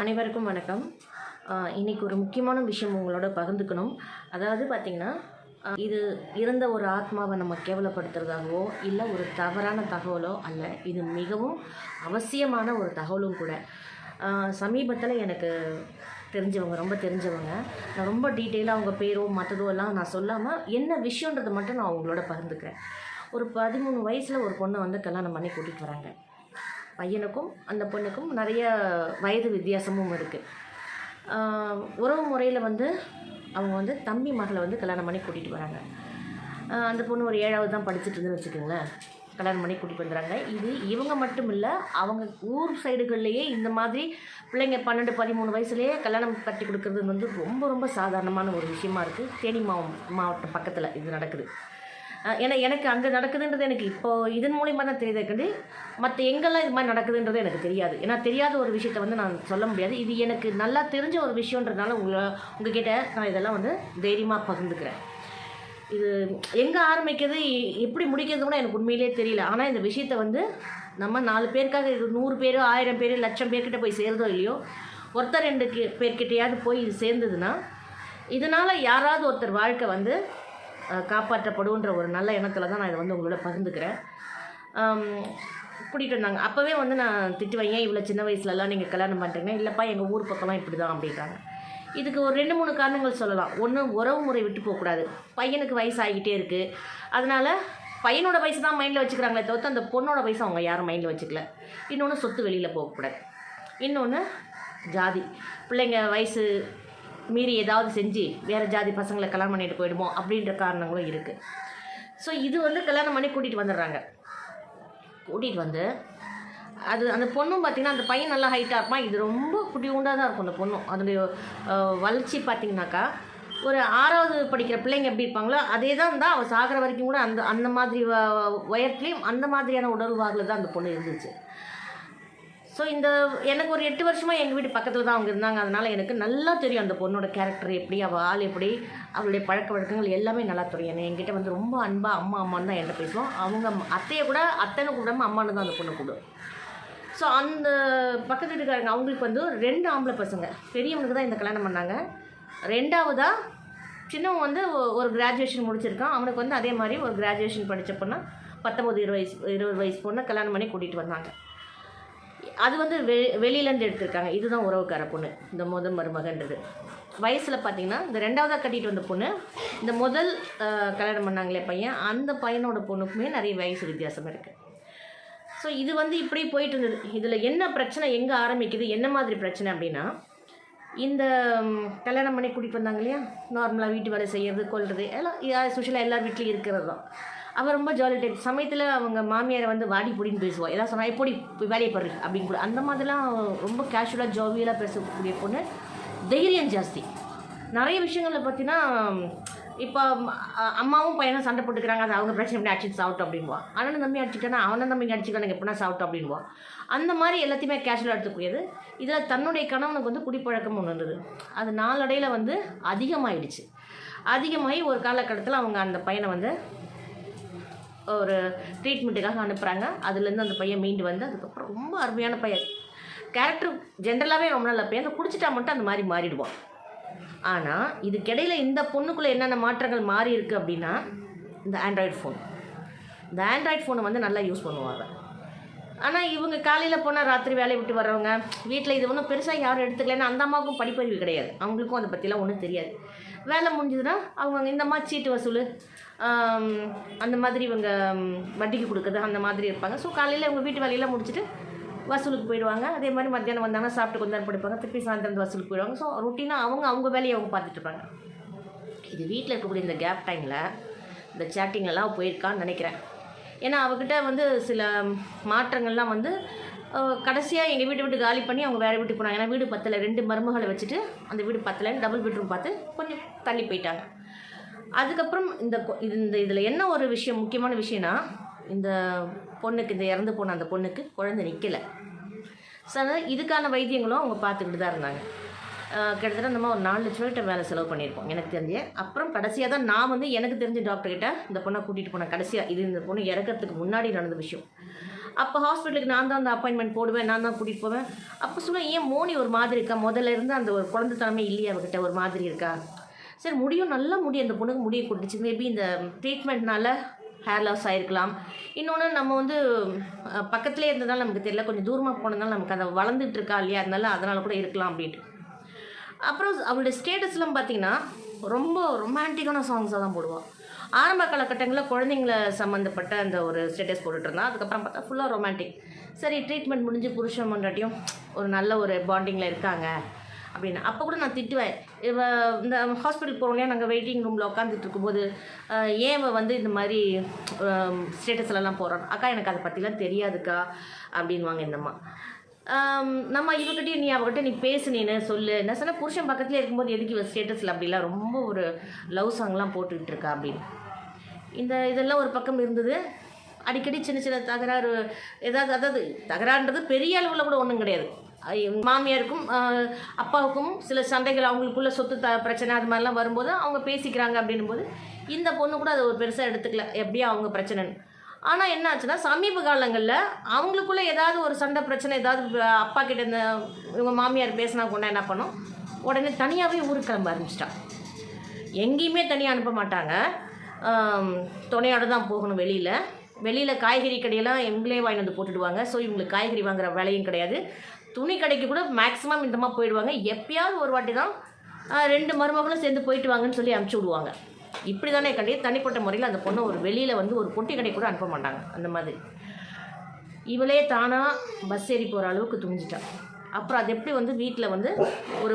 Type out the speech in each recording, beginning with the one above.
அனைவருக்கும் வணக்கம். இன்றைக்கி இன்னைக்கு ஒரு முக்கியமான விஷயம் உங்களோட பகிர்ந்துக்கணும். அதாவது பார்த்திங்கன்னா இது இறந்த ஒரு ஆத்மாவை நம்ம கேவலப்படுத்துறதாகவோ இல்லை ஒரு தவறான தகவலோ அல்ல இது மிகவும் அவசியமான ஒரு தகவலும் கூட. சமீபத்தில் எனக்கு தெரிஞ்சவங்க ரொம்ப தெரிஞ்சவங்க நான் ரொம்ப டீட்டெயிலாக அவங்க பேரோ மற்றதோ எல்லாம் நான் சொல்லாமல் என்ன விஷயன்றதை மட்டும் நான் அவங்களோட பகிர்ந்துக்கிறேன். ஒரு பதிமூணு வயசில் ஒரு பொண்ணை வந்து கல்யாணம் பண்ணி கூட்டிகிட்டு வராங்க. பையனுக்கும் அந்த பொண்ணுக்கும் நிறைய வயது வித்தியாசமும் இருக்குது உறவு முறையில் வந்து அவங்க வந்து தம்பி மகளை வந்து கல்யாணம் பண்ணி கூட்டிகிட்டு வராங்க. அந்த பொண்ணு ஒரு ஏழாவது தான் படிச்சுட்டு இருந்துன்னு வச்சுக்கோங்களேன். கல்யாணம் பண்ணி கூட்டிகிட்டு வந்துடுறாங்க. இது இவங்க மட்டும் இல்லை அவங்க ஊர் சைடுகள்லேயே இந்த மாதிரி பிள்ளைங்க பன்னெண்டு பதிமூணு வயசுலேயே கல்யாணம் கட்டி கொடுக்கறது வந்து ரொம்ப ரொம்ப சாதாரணமான ஒரு விஷயமா இருக்குது தேனி மாவ மாவட்டம் பக்கத்தில் இது நடக்குது. ஏன்னா எனக்கு அங்கே நடக்குதுன்றது எனக்கு இப்போ இதன் மூலிமா தான் தெரியுது. கண்டு மற்ற எங்கெல்லாம் இது மாதிரி நடக்குதுன்றது எனக்கு தெரியாது. ஏன்னா தெரியாத ஒரு விஷயத்த வந்து நான் சொல்ல முடியாது. இது எனக்கு நல்லா தெரிஞ்ச ஒரு விஷயன்றதுனால உங்களை உங்ககிட்ட நான் இதெல்லாம் வந்து தைரியமாக பகிர்ந்துக்கிறேன். இது எங்கே ஆரம்பிக்கிறது எப்படி முடிக்கிறது கூட எனக்கு உண்மையிலே தெரியல. ஆனால் இந்த விஷயத்த வந்து நம்ம நாலு பேருக்காக இது நூறு பேர் ஆயிரம் பேர் லட்சம் பேர்கிட்ட போய் சேருதோ இல்லையோ ஒருத்தர் ரெண்டு கி- போய் இது சேர்ந்ததுன்னா இதனால் யாராவது ஒருத்தர் வாழ்க்கை வந்து காப்பாற்றப்படுன்ற ஒரு நல்ல எண்ணத்தில் தான் நான் இதை வந்து உங்களோட பகிர்ந்துக்கிறேன். கூட்டிகிட்டு வந்தாங்க. அப்போவே வந்து நான் திட்டுவேன் இவ்வளோ சின்ன வயசுலலாம் நீங்கள் கல்யாணம் பண்ணுறீங்க இல்லைப்பா எங்கள் ஊர் பக்கம்லாம் இப்படி தான் அப்படின்றாங்க இதுக்கு ஒரு ரெண்டு மூணு காரணங்கள் சொல்லலாம். ஒன்று உறவு முறை விட்டு போகக்கூடாது. பையனுக்கு வயசு ஆகிக்கிட்டே இருக்குது அதனால் பையனோட வயசு தான் மைண்டில் வச்சுக்கிறாங்களே தவிர்த்து அந்த பொண்ணோட வயசு அவங்க யாரும் மைண்டில் வச்சுக்கல. இன்னொன்று சொத்து வெளியில் போகக்கூடாது. இன்னொன்று ஜாதி. பிள்ளைங்க வயசு மீறி ஏதாவது செஞ்சு வேறு ஜாதி பசங்களை கல்யாணம் பண்ணிட்டு போயிடுமோ அப்படின்ற காரணங்களும் இருக்குது ஸோ இது வந்து கல்யாணம் பண்ணி கூட்டிகிட்டு வந்துடுறாங்க. கூட்டிகிட்டு வந்து அது அந்த பொண்ணும் பார்த்திங்கன்னா அந்த பையன் நல்லா ஹைட்டாக இருப்பான். இது ரொம்ப குட்டியூண்டாக தான் இருக்கும் அந்த பொண்ணும் அதனுடைய வளர்ச்சி பார்த்திங்கனாக்கா ஒரு ஆறாவது படிக்கிற பிள்ளைங்க எப்படி இருப்பாங்களோ அதே தான் தான் அவள் சாகிற வரைக்கும் கூட அந்த அந்த மாதிரி உயரத்துலேயும் அந்த மாதிரியான உடல்வாகில் தான் அந்த பொண்ணு இருந்துச்சு. ஸோ இந்த எனக்கு ஒரு எட்டு வருஷமாக எங்கள் வீட்டு பக்கத்தில் தான் அவங்க இருந்தாங்க. அதனால் எனக்கு நல்லா தெரியும் அந்த பொண்ணோட கேரக்டர் எப்படி அவள் ஆள் எப்படி அவளுடைய பழக்க வழக்கங்கள் எல்லாமே நல்லா தெரியும். ஏன்னா என்கிட்ட வந்து ரொம்ப அன்பாக அம்மா அம்மான்னு தான் என்ன பேசுவோம். அவங்க அம்மா- அத்தையை கூட அத்தைன்னு கூடாமல் அம்மானு தான் அந்த பொண்ணு கூடும் ஸோ அந்த பக்கத்து வீட்டுக்காரங்க அவங்களுக்கு வந்து ரெண்டு ஆம்பளை பசங்க. பெரியவனுக்கு தான் இந்த கல்யாணம் பண்ணாங்க. ரெண்டாவதாக சின்னவன் வந்து ஒரு கிராஜுவேஷன் முடிச்சிருக்கான். அவனுக்கு வந்து அதே மாதிரி ஒரு கிராஜுவேஷன் படித்த பொண்ணை பத்தொம்பது இருபது வயசு இருபது வயசு பொண்ணை கல்யாணம் பண்ணி கூட்டிகிட்டு வந்தாங்க. அது வந்து வெ வெளியிலேருந்து எடுத்திருக்காங்க. இதுதான் உறவுக்கார பொண்ணு. இந்த முதல் மருமகன்றது. வயசில் பார்த்தீங்கன்னா இந்த ரெண்டாவதாக கட்டிட்டு வந்த பொண்ணு இந்த முதல் கல்யாணம் பண்ணாங்களே பையன் அந்த பையனோட பொண்ணுக்குமே நிறைய வயசு வித்தியாசம் இருக்குது ஸோ இது வந்து இப்படி போயிட்டு இருந்தது. இதில் என்ன பிரச்சனை எங்கே ஆரம்பிக்குது என்ன மாதிரி பிரச்சனை அப்படின்னா இந்த கல்யாணம் பண்ணி கூட்டிகிட்டு வந்தாங்க இல்லையா? நார்மலாக வீட்டு வேலை செய்கிறது கொள்வது எல்லாம் சுஷிலாக எல்லார் வீட்லேயும் இருக்கிறது தான். அவள் ரொம்ப ஜாலி டைப் சமயத்தில் அவங்க மாமியாரை வந்து வாடி பிடின்னு பேசுவாள் ஏதாவது சொன்னால் எப்படி வேலையை பாரு அப்படின்னு கூட. அந்த மாதிரிலாம் ரொம்ப கேஷுவலாக ஜாவியலாக பேசக்கூடிய பொண்ணு தைரியம் ஜாஸ்தி. நிறைய விஷயங்களில் பார்த்தீங்கன்னா இப்போ அம்மாவும் பையனும் சண்டை போட்டுக்கிறாங்க. அது அவங்க பிரச்சனை எப்படி அடிச்சுட்டு சாப்பிட்டோம் அப்படின்வா அண்ணன் தம்பி அடிச்சுட்டானா அவனை தம்பி அடிச்சுக்கானுங்க எப்படின்னா சாப்பிட்டோம் அப்படின்வா அந்த மாதிரி எல்லாத்தையுமே கேஷுவலாக எடுத்துக்கூடியது. இதில் தன்னுடைய கணவனுக்கு வந்து குடிப்பழக்கம் ஒன்று இருந்தது. அது நாளடையில் வந்து அதிகமாகிடுச்சு அதிகமாகி ஒரு காலகட்டத்தில் அவங்க அந்த பையனை வந்து ஒரு ட்ரீட்மெண்ட்டுக்காக அனுப்புகிறாங்க அதுலேருந்து அந்த பையன் மீண்டு வந்து அதுக்கப்புறம் ரொம்ப அருமையான பையன். கேரக்டர் ஜென்ரலாகவே ரொம்ப நல்ல பையன். அந்த குடிச்சிட்டா மட்டும் அந்த மாதிரி மாறிடுவான். ஆனால் இதுக்கிடையில் இந்த பொண்ணுக்குள்ளே என்னென்ன மாற்றங்கள் மாறி இருக்குது அப்படின்னா இந்த ஆண்ட்ராய்டு ஃபோன் இந்த ஆண்ட்ராய்டு ஃபோனை வந்து நல்லா யூஸ் பண்ணுவாங்க. ஆனால் இவங்க காலையில் போனால் ராத்திரி வேலையை விட்டு வர்றவங்க வீட்டில் இது ஒன்றும் பெருசாக யாரும் எடுத்துக்கலன்னா அந்த அம்மாவுக்கும் படிப்பறிவு கிடையாது. அவங்களுக்கும் அதை பற்றிலாம் ஒன்றும் தெரியாது. வேலை முடிஞ்சதுன்னா அவங்க இந்த மாதிரி சீட்டு வசூல் அந்த மாதிரி இவங்க வட்டிக்கு கொடுக்குறது அந்த மாதிரி இருப்பாங்க. ஸோ காலையில் இவங்க வீட்டு வேலையெல்லாம் முடிச்சுட்டு வசூலுக்கு போயிடுவாங்க. அதே மாதிரி மத்தியானம் வந்தாங்கன்னா சாப்பிட்டு கொஞ்ச நேரம் படிப்பாங்க. திருப்பி சாயந்தரம் வசூலுக்கு போயிடுவாங்க. ஸோ ரொட்டீனாக அவங்க அவங்க வேலையை அவங்க பார்த்துட்டு இருப்பாங்க. இது வீட்டில் இருக்கக்கூடிய இந்த கேப் டைமில் இந்த சேட்டிங்லாம் போயிருக்கான்னு நினைக்கிறேன். ஏன்னா அவகிட்ட வந்து சில மாற்றங்கள்லாம் வந்து கடைசியாக எங்கள் வீட்டை விட்டு காலி பண்ணி அவங்க வேறு வீட்டுக்கு போனாங்க. ஏன்னா வீடு பத்தலை ரெண்டு மருமகளை வச்சுட்டு அந்த வீடு பத்தலைன்னு டபுள் பெட்ரூம் பார்த்து கொஞ்சம் தள்ளி போயிட்டாங்க. அதுக்கப்புறம் இந்த கொ- இது இந்த இதில் என்ன ஒரு விஷயம் முக்கியமான விஷயம்னா இந்த பொண்ணுக்கு இந்த இறந்து போன அந்த பொண்ணுக்கு குழந்தை நிற்கலை ஸோ அதனால் இதுக்கான வைத்தியங்களும் அவங்க பார்த்துக்கிட்டு தான் இருந்தாங்க. கிட்டத்தட்ட நம்ம ஒரு நாலு லட்ச ரூபாய்கிட்ட வேலை செலவு பண்ணியிருக்கோம். எனக்கு தெரிஞ்சு. அப்புறம் கடைசியாக தான் நான் வந்து எனக்கு தெரிஞ்ச டாக்டர்கிட்ட இந்த பொண்ணை கூட்டிகிட்டு போனேன். கடைசியாக இது இந்த பொண்ணு இறக்கறதுக்கு முன்னாடி நடந்த விஷயம். அப்போ ஹாஸ்பிட்டலுக்கு நான் தான் அந்த அப்பாயின்மெண்ட் போடுவேன். நான் தான் கூட்டிகிட்டு போவேன். அப்போ சொல்லுவேன் ஏன் மோனி ஒரு மாதிரி இருக்கா? முதல்ல இருந்து அந்த ஒரு குழந்தைத்தனமே இல்லையா அவகிட்ட ஒரு மாதிரி இருக்கா? சரி முடியும். நல்லா முடியும் அந்த பொண்ணுக்கு முடிய கொடுத்துச்சு. மேபி இந்த ட்ரீட்மெண்ட்னால ஹேர் லாஸ் ஆகிருக்கலாம் இன்னொன்று நம்ம வந்து பக்கத்துலேயே இருந்ததால் நமக்கு தெரியல. கொஞ்சம் தூரமாக போனதுனால நமக்கு அதை வளர்ந்துட்டு இருக்கா இல்லையா? அதனால அதனால் கூட இருக்கலாம் அப்படின்ட்டு. அப்புறம் அவளுடைய ஸ்டேட்டஸ்லாம் பார்த்தீங்கன்னா ரொம்ப ரொமான்டிக்கான சாங்ஸாக தான் போடுவாள் ஆரம்ப காலகட்டங்களில் குழந்தைங்கள சம்மந்தப்பட்ட அந்த ஒரு ஸ்டேட்டஸ் போட்டுட்டு அதுக்கப்புறம் பார்த்தா ஃபுல்லாக ரொமான்டிக் சரி ட்ரீட்மெண்ட் முடிஞ்சு புருஷன் மண்டாட்டியும் ஒரு நல்ல ஒரு பாண்டிங்கில் இருக்காங்க அப்படின்னு. அப்போ கூட நான் திட்டுவேன். இவ இந்த ஹாஸ்பிட்டல் போகிறோன்னே நாங்கள் வெயிட்டிங் ரூமில் உட்காந்துட்டு இருக்கும்போது ஏன் இவ வந்து இந்த மாதிரி ஸ்டேட்டஸ்லலாம் போகிறான் அக்கா எனக்கு அதை பற்றிலாம் தெரியாதுக்கா அப்படின்வாங்க இந்தம்மா நம்ம இவகிட்டயும் நீ அவகிட்ட நீ பேசுனேன்னு சொல்லு. என்ன சொன்ன புருஷன் பக்கத்துலேயே இருக்கும்போது எதுக்கு இவ ஸ்டேட்டஸில் அப்படிலாம் ரொம்ப ஒரு லவ் சாங்லாம் போட்டுக்கிட்டு இருக்கா அப்படின்னு. இந்த இதெல்லாம் ஒரு பக்கம் இருந்தது. அடிக்கடி சின்ன சின்ன தகராறு ஏதாவது அதாவது தகராறுன்றது பெரிய அளவில் கூட ஒன்றும் கிடையாது. மாமியாருக்கும் அப்பாவுக்கும் சில சண்டைகள் அவங்களுக்குள்ள சொத்து த பிரச்சனை அது மாதிரிலாம் வரும்போது அவங்க பேசிக்கிறாங்க அப்படின்னும் போது இந்த பொண்ணு கூட அதை ஒரு பெருசாக எடுத்துக்கல. எப்படியும் அவங்க பிரச்சனைன்னு. ஆனால் என்ன ஆச்சுன்னா சமீப காலங்களில் அவங்களுக்குள்ளே ஏதாவது ஒரு சண்டை பிரச்சனை ஏதாவது அப்பா கிட்ட இந்த இவங்க மாமியார் பேசினா கொண்டா என்ன பண்ணும்? உடனே தனியாகவே ஊருக்கு கிளம்ப ஆரம்பிச்சிட்டான். எங்கேயுமே தனியாக அனுப்ப மாட்டாங்க. துணையோடு துணையோட தான் போகணும் வெளியில். வெளியில் காய்கறி கடையெல்லாம் எங்களே வாங்கி வந்து போட்டுடுவாங்க. ஸோ இவங்களுக்கு காய்கறி வாங்குற வேலையும் கிடையாது. துணி கடைக்கு கூட மேக்ஸிமம் இந்த மாதிரி போயிடுவாங்க. எப்பயாவது ஒரு வாட்டி தான் ரெண்டு மருமகளும் சேர்ந்து போயிட்டு வாங்கன்னு சொல்லி அனுப்பிச்சி விடுவாங்க. இப்படி தானே கண்டி தனிப்பட்ட முறையில் அந்த பொண்ணை ஒரு வெளியில் வந்து ஒரு பொட்டி கடை கூட அனுப்ப மாட்டாங்க அந்த மாதிரி. இவளே தானாக பஸ் ஏறி போகிற அளவுக்கு துணிஞ்சிட்டான் அப்புறம் அது எப்படி வந்து வீட்டில் வந்து ஒரு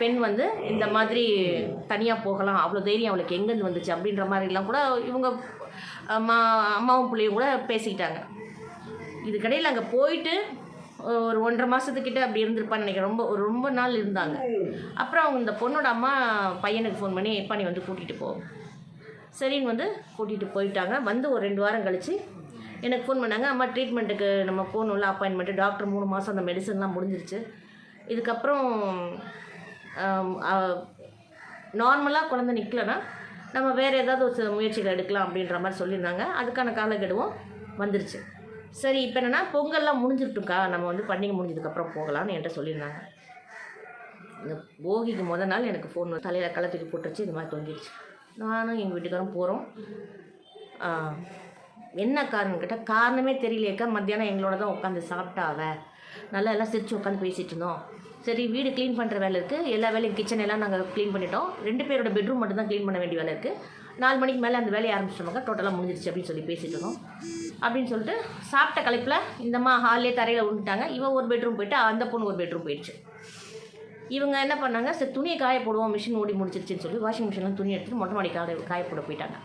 பெண் வந்து இந்த மாதிரி தனியாக போகலாம் அவ்வளோ தைரியம் அவளுக்கு எங்கேருந்து வந்துச்சு அப்படின்ற மாதிரிலாம் கூட இவங்க அம்மா அம்மாவும் பிள்ளையும் கூட பேசிக்கிட்டாங்க. இதுக்கடையில் அங்கே போயிட்டு ஒரு ஒன்றரை மாதத்துக்கிட்ட அப்படி இருந்திருப்பான்னு நினைக்கிறேன். ரொம்ப ஒரு ரொம்ப நாள் இருந்தாங்க. அப்புறம் அவங்க இந்த பொண்ணோட அம்மா பையனுக்கு ஃபோன் பண்ணி எப்பா நீ வந்து கூட்டிகிட்டு போ. சரின்னு வந்து கூட்டிகிட்டு போயிட்டாங்க. வந்து ஒரு ரெண்டு வாரம் கழித்து எனக்கு ஃபோன் பண்ணாங்க. அம்மா ட்ரீட்மெண்ட்டுக்கு நம்ம போகணும்ல அப்பாயின்மெண்ட்டு டாக்டர் மூணு மாதம் அந்த மெடிசன்லாம் முடிஞ்சிருச்சு. இதுக்கப்புறம் நார்மலாக குழந்தை நிற்கலன்னா நம்ம வேறு ஏதாவது ஒரு முயற்சிகள் எடுக்கலாம் அப்படின்ற மாதிரி சொல்லியிருந்தாங்க. அதுக்கான காலக்கெடுவும் வந்துருச்சு. சரி இப்போ என்னென்னா பொங்கல்லாம் முடிஞ்சிருட்டுக்கா நம்ம வந்து பண்டிகை முடிஞ்சதுக்கப்புறம் போகலான்னு என்கிட்ட சொல்லியிருந்தாங்க. இந்த போகிக்கு முத நாள் எனக்கு ஃபோன் தலையில் கள்ளத்துக்கு போட்டுருச்சு. இது மாதிரி தொங்கிடுச்சு நானும் எங்கள் வீட்டுக்காரும் போகிறோம் என்ன காரணம் கேட்டால் காரணமே தெரியலையேக்கா மத்தியானம் எங்களோட தான் உட்காந்து சாப்பிட்டா அவ நல்லா எல்லாம் சிரித்து உட்காந்து பேசிகிட்டு இருந்தோம். சரி வீடு க்ளீன் பண்ணுற வேலை இருக்குது எல்லா வேலையும் கிச்சன் எல்லாம் நாங்கள் க்ளீன் பண்ணிட்டோம். ரெண்டு பேரோட பெட்ரூம் மட்டும் தான் க்ளீன் பண்ண வேண்டிய வேலை இருக்குது நாலு மணிக்கு மேலே அந்த வேலையை ஆரம்பிச்சிட்டோம்க்கா. டோட்டலாக முடிஞ்சிருச்சு அப்படின்னு சொல்லி பேசிட்டு இருந்தோம். அப்படின்னு சொல்லிட்டு சாப்பிட்ட கலைப்பில் இந்தம்மா ஹால்லே தரையில் விழுந்துட்டாங்க. இவன் ஒரு பெட்ரூம் போயிட்டு அந்த பொண்ணு ஒரு பெட்ரூம் போயிடுச்சு. இவங்க என்ன பண்ணாங்க சரி துணியை காய போடுவோம் மிஷின் ஓடி முடிச்சிருச்சுன்னு சொல்லி வாஷிங் மிஷினில் துணி எடுத்துகிட்டு மொட்டை மாடி காய காய போட போயிட்டாங்க.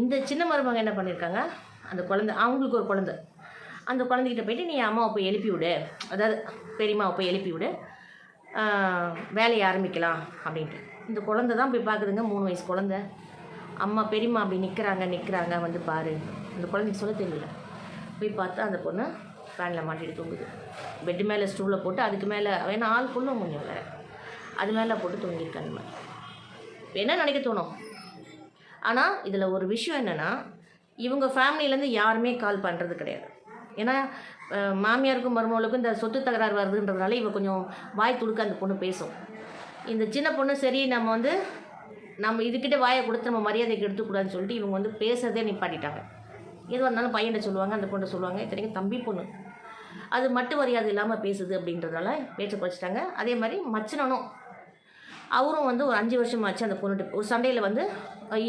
இந்த சின்ன மருமக என்ன பண்ணியிருக்காங்க அந்த குழந்தை அவங்களுக்கு ஒரு குழந்தை. அந்த குழந்தைகிட்ட போயிட்டு நீ அம்மாவை போய் எழுப்பி விடு. அதாவது பெரியம்மாவை போய் எழுப்பி விடு. வேலையை ஆரம்பிக்கலாம் அப்படின்ட்டு. இந்த குழந்த தான் போய் பார்க்குதுங்க மூணு வயசு குழந்தை. அம்மா பெரியம்மா அப்படி நிற்கிறாங்க நிற்கிறாங்க வந்து பாரு. அந்த குழந்தைக்கு சொல்ல தெரியல. போய் பார்த்தா அந்த பொண்ணு ஃபேனில் மாட்டிட்டு தூங்குது. பெட்டு மேலே ஸ்டூவில் போட்டு அதுக்கு மேலே ஏன்னா ஆள் கொள்ளும் கொஞ்சம் வேறு அது மேலே போட்டு தூங்கியிருக்கேன் மாதிரி என்ன நினைக்க தோணும்? ஆனால் இதில் ஒரு விஷயம் என்னென்னா இவங்க ஃபேமிலியிலேருந்து யாருமே கால் பண்ணுறது கிடையாது. ஏன்னா மாமியாருக்கும் மருமகளுக்கும் இந்த சொத்து தகராறு வருதுன்றதுனால இவ கொஞ்சம் வாய் துடுக்க அந்த பொண்ணு பேசும். இந்த சின்ன பொண்ணு சரி நம்ம வந்து நம்ம இதுக்கிட்ட வாயை கொடுத்து நம்ம மரியாதைக்கு எடுத்துக்கூடாதுன்னு சொல்லிட்டு இவங்க வந்து பேசுறதே நிப்பாட்டிட்டாங்க. எது வந்தாலும் பையனை சொல்லுவாங்க அந்த பொண்ணை சொல்லுவாங்க. இத்தனைக்கும் தம்பி பொண்ணு. அது மட்டு மரியாதை இல்லாமல் பேசுது அப்படின்றதுனால பேச்சு குறைச்சிட்டாங்க அதே மாதிரி மச்சனனும் அவரும் வந்து ஒரு அஞ்சு வருஷம் ஆச்சு அந்த பொண்ணுட்டு ஒரு சண்டையில் வந்து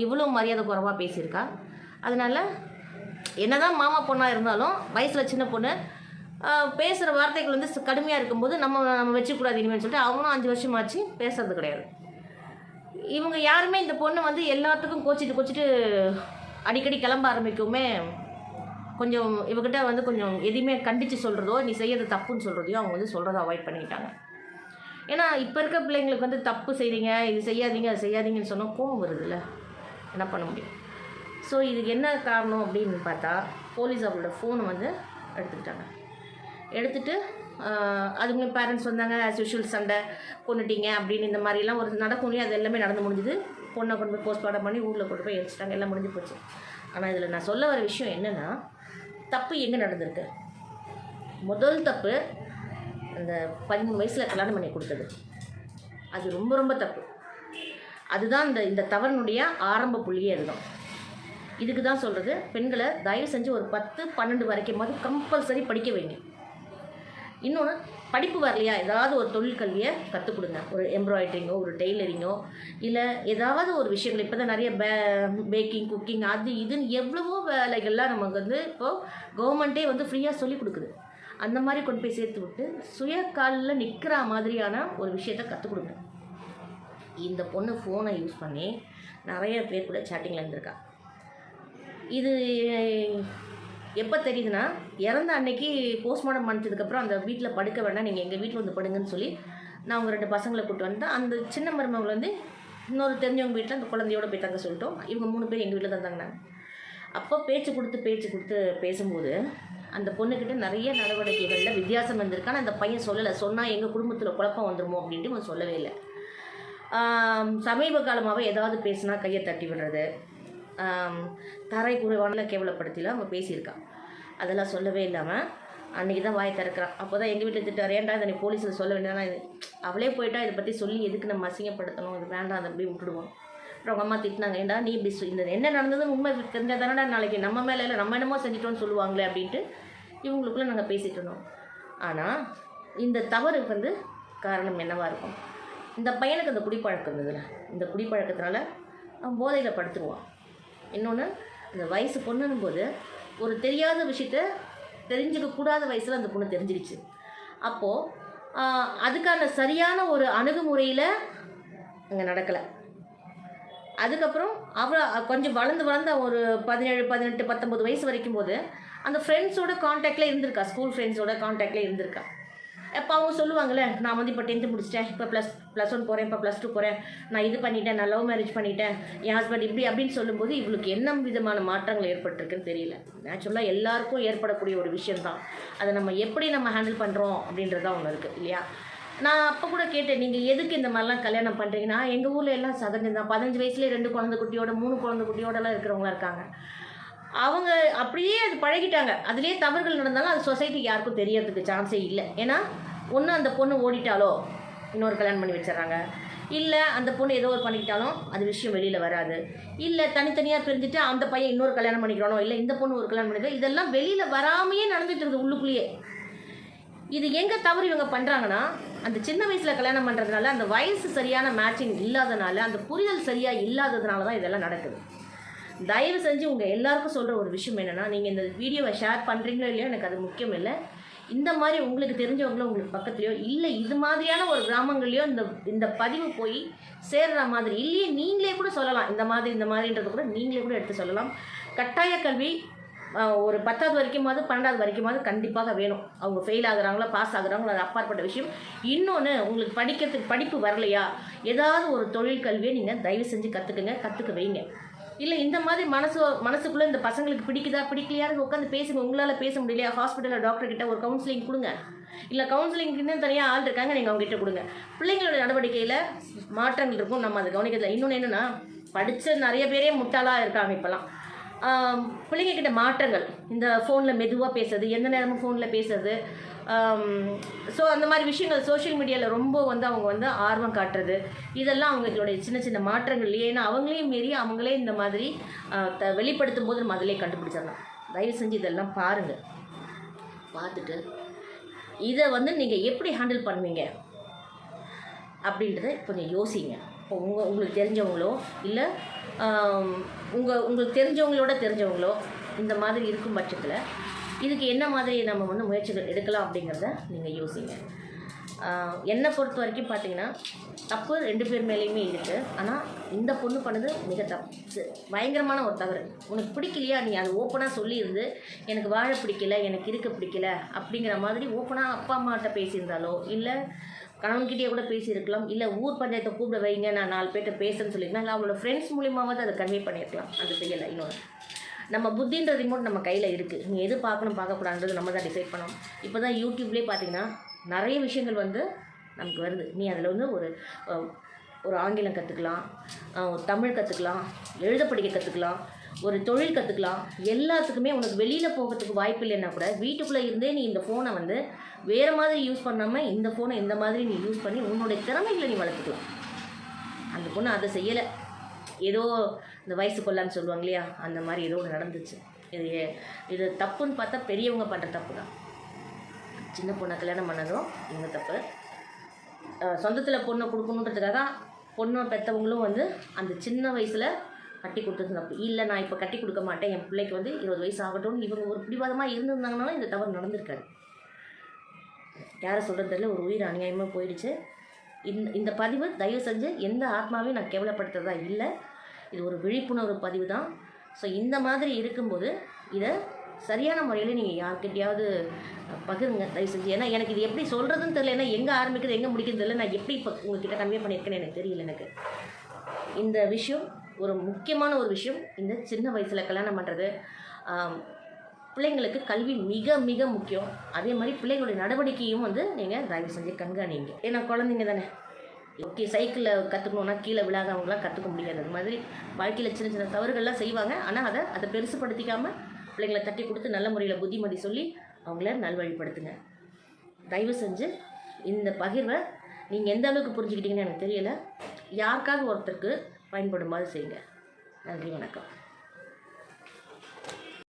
இவ்வளோ மரியாதை குறைவாக பேசியிருக்கா? அதனால் என்னதான் மாமா பொண்ணாக இருந்தாலும் வயசில் சின்ன பொண்ணு பேசுகிற வார்த்தைகள் வந்து கடுமையாக இருக்கும்போது நம்ம நம்ம வச்சுக்கூடாது இனிமேல் சொல்லிட்டு அவனும் அஞ்சு வருஷம் ஆச்சு பேசுறது கிடையாது. இவங்க யாருமே இந்த பொண்ணை வந்து எல்லாத்துக்கும் கோச்சிட்டு கோச்சிட்டு அடிக்கடி கிளம்ப ஆரம்பிக்குமே கொஞ்சம் இவகிட்ட வந்து கொஞ்சம் எதையுமே கண்டித்து சொல்கிறதோ நீ செய்யறது தப்புன்னு சொல்கிறதையோ அவங்க வந்து சொல்கிறத அவாய்ட் பண்ணிக்கிட்டாங்க. ஏன்னா இப்போ இருக்க பிள்ளைங்களுக்கு வந்து தப்பு செய்கிறீங்க இது செய்யாதீங்க அது செய்யாதீங்கன்னு சொன்னால் கோவம் வருதுல்ல. என்ன பண்ண முடியும்? ஸோ இதுக்கு என்ன காரணம் அப்படின்னு பார்த்தா போலீஸ் அவளோட ஃபோனை வந்து எடுத்துக்கிட்டாங்க. எடுத்துட்டு அதுக்குமே பேரண்ட்ஸ் வந்தாங்க ஆஸ் யூஷுவல் சண்டை கொண்டுட்டீங்க அப்படின்னு இந்த மாதிரிலாம் ஒரு நடக்கும் இல்லையா அது எல்லாமே நடந்து முடிஞ்சுது. பொண்ணை கொண்டு போய் போஸ்ட்மார்ட்டம் பண்ணி ஊரில் கொண்டு போய் எரிச்சிட்டாங்க எல்லாம் முடிஞ்சு போச்சு. ஆனால் இதில் நான் சொல்ல வர விஷயம் என்னென்னா தப்பு எங்கே நடந்திருக்கு? முதல் தப்பு அந்த பதிமூணு வயசில் கல்யாணம் பண்ணி கொடுத்தது. அது ரொம்ப ரொம்ப தப்பு. அதுதான் இந்த இந்த தவறினுடைய ஆரம்ப புள்ளியே அதுதான். இதுக்கு தான் சொல்கிறது பெண்களை தயவு செஞ்சு ஒரு பத்து பன்னெண்டு வரைக்குமாவது கம்பல்சரி படிக்க வைங்க. இன்னொன்று படிப்பு வரலையா? ஏதாவது ஒரு தொழில் கல்வியை கற்றுக் கொடுங்க ஒரு எம்ப்ராய்டரிங்கோ ஒரு டெய்லரிங்கோ இல்லை ஏதாவது ஒரு விஷயங்கள். இப்போ தான் நிறைய பே பேக்கிங் குக்கிங் அது இதுன்னு எவ்வளவோ வேலைகள்லாம் நமக்கு வந்து இப்போது கவர்மெண்ட்டே வந்து ஃப்ரீயாக சொல்லிக் கொடுக்குது. அந்த மாதிரி கொண்டு போய் சேர்த்து விட்டு சுய காலில் நிற்கிற மாதிரியான ஒரு விஷயத்த கற்றுக் கொடுங்க இந்த பொண்ணு ஃபோனை யூஸ் பண்ணி நிறைய பேர் கூட சேட்டிங்கில் இருந்திருக்கா. இது எப்போ தெரியுதுன்னா இறந்த அன்னைக்கு போஸ்ட்மார்ட்டம் பண்ணதுக்கப்புறம் அந்த வீட்டில் படுக்க வேண்டாம் நீங்கள் எங்கள் வீட்டில் வந்து படுங்கன்னு சொல்லி நான் உங்கள் ரெண்டு பசங்களை கூப்பிட்டு வந்துட்டேன் அந்த சின்ன மருமகள் வந்து இன்னொரு தெரிஞ்சவங்க வீட்டில் அந்த குழந்தையோட போய் தங்க சொல்லிட்டோம். இவங்க மூணு பேர் எங்கள் வீட்டில் தான் தங்கினாங்க. அப்போ பேச்சு கொடுத்து பேச்சு கொடுத்து பேசும்போது அந்த பொண்ணுக்கிட்ட நிறைய நடவடிக்கைகளில் வித்தியாசம் வந்திருக்கு. ஆனால் அந்த பையன் சொல்லலை. சொன்னால் எங்கள் குடும்பத்தில் குழப்பம் வந்துடுமோ அப்படின்ட்டு அவன் சொல்லவே இல்லை. சமீப காலமாகவே ஏதாவது பேசினா கையை தட்டி விடுறது. தரை குறைவான கேவலப்படுத்திலாம் அவன் பேசியிருக்கான் அதெல்லாம் சொல்லவே இல்லாமல் அன்றைக்கி தான் வாய் திறக்கிறான் அப்போ தான் எங்கள் வீட்டில் திட்டார் ஏன்டா இதை நீ போலீஸில் சொல்ல வேண்டாம் இது அவளே போயிட்டா இதை பற்றி சொல்லி எதுக்கு நம்ம அசிங்கப்படுத்தணும்? இது வேண்டாம் அதை அப்படியே விட்டுடுவோம். அப்புறம் அவங்க அம்மா திட்டினாங்க ஏன்டா நீ இப்படி இந்த என்ன நடந்தது உண்மை தெரிஞ்சால் தானடா நாளைக்கு நம்ம மேலே இல்லை நம்ம என்னமோ செஞ்சிட்டோம்னு சொல்லுவாங்களே அப்படின்ட்டு இவங்களுக்குள்ளே நாங்கள் பேசிகிட்டு இருந்தோம். ஆனால் இந்த தவறுக்கு வந்து காரணம் என்னவாக இருக்கும்? இந்த பையனுக்கு அந்த குடிப்பழக்கம் இருந்ததுல. இந்த குடிப்பழக்கத்தினால அவன் போதையில் படுத்துருவான். இன்னொன்று இந்த வயசு பொண்ணுன்னும் போது ஒரு தெரியாத விஷயத்த தெரிஞ்சிக்கக்கூடாத வயசில் அந்த பொண்ணு தெரிஞ்சிருச்சு. அப்போது அதுக்கான சரியான ஒரு அணுகுமுறையில் அங்கே நடக்கலை. அதுக்கப்புறம் அவ்வளோ கொஞ்சம் வளர்ந்து வளர்ந்து ஒரு பதினேழு பதினெட்டு பத்தொம்பது வயசு வரைக்கும் போது அந்த ஃப்ரெண்ட்ஸோட காண்டாக்டில் இருந்திருக்கா ஸ்கூல் ஃப்ரெண்ட்ஸோட காண்டாக்டில் இருந்திருக்கா. இப்போ அவங்க சொல்லுவாங்கள்ல நான் வந்து இப்போ டென்த்து முடிச்சிட்டேன் இப்போ ப்ளஸ் ப்ளஸ் ஒன் போகிறேன் இப்போ ப்ளஸ் டூ போகிறேன் நான் இது பண்ணிட்டேன் நான் லவ் மேரேஜ் பண்ணிட்டேன் என் ஹஸ்பண்ட் இப்படி அப்படின்னு சொல்லும்போது இவளுக்கு என்ன விதமான மாற்றங்கள் ஏற்பட்டிருக்குன்னு தெரியல. நேச்சுரலாக எல்லாருக்கும் ஏற்படக்கூடிய ஒரு விஷயந்தான் அதை நம்ம எப்படி நம்ம ஹேண்டில் பண்ணுறோம் அப்படின்றதா ஒன்று இருக்குது இல்லையா? நான் அப்போ கூட கேட்டேன் நீங்கள் எதுக்கு இந்த மாதிரிலாம் கல்யாணம் பண்ணுறீங்கன்னா எங்கள் ஊரில் எல்லாம் சகஜம் தான் பதினஞ்சு வயசுலேயே ரெண்டு குழந்தை குட்டியோட மூணு குழந்தை குட்டியோடலாம் இருக்கிறவங்களா இருக்காங்க. அவங்க அப்படியே அது பழகிட்டாங்க. அதுலேயே தவறுகள் நடந்தாலும் அது சொசைட்டிக்கு யாருக்கும் தெரியறதுக்கு சான்ஸே இல்லை. ஏன்னா ஒன்று அந்த பொண்ணு ஓடிட்டாலோ இன்னொரு கல்யாணம் பண்ணி வச்சிடறாங்க. இல்லை அந்த பொண்ணு ஏதோ ஒரு பண்ணிக்கிட்டாலும் அது விஷயம் வெளியில் வராது. இல்லை தனித்தனியாக பிரிஞ்சுட்டு அந்த பையன் இன்னொரு கல்யாணம் பண்ணிக்கிறானோ இல்லை இந்த பொண்ணு ஒரு கல்யாணம் பண்ணிக்கிறோம் இதெல்லாம் வெளியில் வராமையே நடந்துட்டு இருக்குது உள்ளுக்குள்ளேயே. இது எங்கே தவறு இவங்க பண்ணுறாங்கன்னா அந்த சின்ன வயசில் கல்யாணம் பண்ணுறதுனால அந்த வயசு சரியான மேட்சிங் இல்லாதனால அந்த புரிதல் சரியாக இல்லாததுனால தான் இதெல்லாம் நடக்குது. தயவு செஞ்சு உங்கள் எல்லாருக்கும் சொல்கிற ஒரு விஷயம் என்னென்னா நீங்கள் இந்த வீடியோவை ஷேர் பண்ணுறீங்களோ இல்லையோ எனக்கு அது முக்கியம் இல்லை. இந்த மாதிரி உங்களுக்கு தெரிஞ்சவங்களோ உங்களுக்கு பக்கத்துலையோ இல்லை இது மாதிரியான ஒரு கிராமங்கள்லையோ இந்த இந்த பதிவு போய் சேர்ற மாதிரி இல்லையே நீங்களே கூட சொல்லலாம். இந்த மாதிரி இந்த மாதிரின்றது கூட நீங்களே கூட எடுத்து சொல்லலாம். கட்டாய கல்வி ஒரு பத்தாவது வரைக்குமாவது பன்னெண்டாவது வரைக்குமாவது கண்டிப்பாக வேணும். அவங்க ஃபெயில் ஆகுறாங்களா பாஸ் ஆகுறாங்களோ அது அப்பாற்பட்ட விஷயம். இன்னொன்று உங்களுக்கு படிக்கிறதுக்கு படிப்பு வரலையா? ஏதாவது ஒரு தொழில் கல்வியை நீங்கள் தயவு செஞ்சு கற்றுக்குங்க கற்றுக்க வைங்க. இல்லை இந்த மாதிரி மனசு மனசுக்குள்ளே இந்த பசங்களுக்கு பிடிக்குதா பிடிக்கலையான்னு உட்காந்து பேசுங்க. உங்களால் பேச முடியலையா? ஹாஸ்பிட்டலில் டாக்டர் கிட்ட ஒரு கவுன்சிலிங் கொடுங்க. இல்லை கவுன்சிலிங்க்குன்னு தனியாக ஆள் இருக்காங்க நீங்கள் அவங்க கிட்ட கொடுங்க. பிள்ளைங்களோட நடவடிக்கையில் மாற்றங்கள் இருக்கும். நம்ம அதை கவனிக்கிறதுல இன்னொன்று என்னென்னா படித்த நிறைய பேரே முட்டாளாக இருக்காங்க இப்போலாம் பிள்ளைங்கக்கிட்ட பிள்ளைங்க கிட்ட மாற்றங்கள். இந்த ஃபோனில் மெதுவாக பேசுறது எந்த நேரமும் ஃபோனில் பேசுறது Um, ஸோ அந்த மாதிரி விஷயங்கள் சோஷியல் மீடியாவில் ரொம்ப வந்து அவங்க வந்து ஆர்வம் காட்டுறது. இதெல்லாம் அவங்களுடைய சின்ன சின்ன மாற்றங்கள். ஏன்னா அவங்களையும் மீறி அவங்களே இந்த மாதிரி த வெளிப்படுத்தும் போது நம்ம அதிலே கண்டுபிடிச்சிடலாம். தயவு செஞ்சு இதெல்லாம் பாருங்கள் பார்த்துட்டு இதை வந்து நீங்கள் எப்படி ஹேண்டில் பண்ணுவீங்க? அப்படின்றத கொஞ்சம் யோசிங்க. இப்போ உங்கள் உங்களுக்கு தெரிஞ்சவங்களோ இல்லை உங்கள் உங்களுக்கு தெரிஞ்சவங்களோட தெரிஞ்சவங்களோ இந்த மாதிரி இருக்கும் பட்சத்தில் இதுக்கு என்ன மாதிரி நம்ம வந்து முயற்சிகள் எடுக்கலாம் அப்படிங்கிறத நீங்கள் யோசிங்க. என்னை பொறுத்த வரைக்கும் பார்த்தீங்கன்னா தப்பு ரெண்டு பேர் மேலேயுமே இருக்குது ஆனால் இந்த பொண்ணு பண்ணது மிக தப்பு. பயங்கரமான ஒரு தவறு. உனக்கு பிடிக்கலையா? நீ அது ஓப்பனாக சொல்லியிருந்து எனக்கு வாழ பிடிக்கல எனக்கு இருக்க பிடிக்கல அப்படிங்கிற மாதிரி ஓப்பனாக அப்பா அம்மாட்ட பேசியிருந்தாலோ இல்லை கணவன்கிட்டயே கூட பேசியிருக்கலாம் இல்லை ஊர் பஞ்சாயத்தை கூப்பிட வைங்க நான் நாலு பேர்கிட்ட பேசுன்னு சொல்லியிருந்தேன் இல்லை அவங்களோட ஃப்ரெண்ட்ஸ் மூலியமாவது அதை கன்வே பண்ணியிருக்கலாம். அது செய்யலை இன்னொன்று நம்ம புத்தின்ற ரிமோட் நம்ம கையில் இருக்குது நீ எது பார்க்கணும் பார்க்கக்கூடாதுன்றது நம்ம தான் டிசைட் பண்ணோம் இப்போ தான் யூடியூப்லேயே பார்த்தீங்கன்னா நிறைய விஷயங்கள் வந்து நமக்கு வருது. நீ அதில் வந்து ஒரு ஒரு ஆங்கிலம் கற்றுக்கலாம் தமிழ் கற்றுக்கலாம் எழுத படிக்க கற்றுக்கலாம் ஒரு தொழில் கற்றுக்கலாம் எல்லாத்துக்குமே உனக்கு வெளியில் போகிறதுக்கு வாய்ப்பு இல்லைன்னா கூட வீட்டுக்குள்ளே இருந்தே நீ இந்த ஃபோனை வந்து வேறு மாதிரி யூஸ் பண்ணாமல் இந்த ஃபோனை இந்த மாதிரி நீ யூஸ் பண்ணி உன்னோட திறமைகளை நீ வளர்த்துக்கலாம். அந்த பொண்ணு அதை செய்யலை. ஏதோ இந்த வயசு கொள்ளான்னு சொல்லுவாங்க இல்லையா? அந்த மாதிரி ஏதோ ஒன்று நடந்துச்சு. இது இது தப்புன்னு பார்த்தா பெரியவங்க பண்ணுற தப்பு தான் சின்ன பொண்ணை கல்யாணம் பண்ணதும் இவங்க தப்பு. சொந்தத்தில் பொண்ணை கொடுக்கணுன்றதுக்காக பொண்ணை பெற்றவங்களும் வந்து அந்த சின்ன வயசில் கட்டி கொடுத்தது தப்பு. இல்லை நான் இப்போ கட்டி கொடுக்க மாட்டேன். என் பிள்ளைக்கு வந்து இருபது வயசு ஆகட்டும்னு இவங்க ஒரு பிடிவாதமாக இருந்திருந்தாங்கனாலும் இந்த தவறு நடந்திருக்காரு யாரை சொல்கிறது தெரியல. ஒரு உயிர் அநியாயமாக போயிடுச்சு. இந்த இந்த பதிவு தயவு செஞ்சு எந்த ஆத்மாவையும் நான் கேவலப்படுத்துறதா இல்லை. இது ஒரு விழிப்புணர்வு பதிவு தான் ஸோ இந்த மாதிரி இருக்கும்போது இதை சரியான முறையில் நீங்கள் யார்கிட்டையாவது பகிருங்க தயவு செஞ்சு. ஏன்னா எனக்கு இது எப்படி சொல்கிறதுன்னு தெரியல. ஏன்னா எங்கே ஆரம்பிக்கிறது எங்கே முடிக்கிறது இல்லை நான் எப்படி இப்போ உங்ககிட்ட கன்வே பண்ணியிருக்கேன்னு எனக்கு தெரியல எனக்கு. இந்த விஷயம் ஒரு முக்கியமான ஒரு விஷயம். இந்த சின்ன வயசில் கல்யாணம் பண்ணுறது பிள்ளைங்களுக்கு கல்வி மிக மிக முக்கியம். அதே மாதிரி பிள்ளைங்களுடைய நடவடிக்கையும் வந்து நீங்கள் தயவு செஞ்சு கண்காணிங்க. ஏன்னா குழந்தைங்க தானே. ஓகே சைக்கிளில் கற்றுக்கணுன்னா கீழே விழாதவங்களாம் கற்றுக்க முடியாது. அது மாதிரி வாழ்க்கையில் சின்ன சின்ன தவறுகள்லாம் செய்வாங்க. ஆனால் அதை அதை பெருசுப்படுத்திக்காமல் பிள்ளைங்களை தட்டி கொடுத்து நல்ல முறையில் புத்திமதி சொல்லி அவங்கள நல்வழிப்படுத்துங்க. தயவு செஞ்சு இந்த பகிர்வை நீங்கள் எந்த அளவுக்கு புரிஞ்சுக்கிட்டீங்கன்னு எனக்கு தெரியல. யாருக்காக ஒருத்தருக்கு பயன்படுமாறு செய்யுங்க. நன்றி வணக்கம்.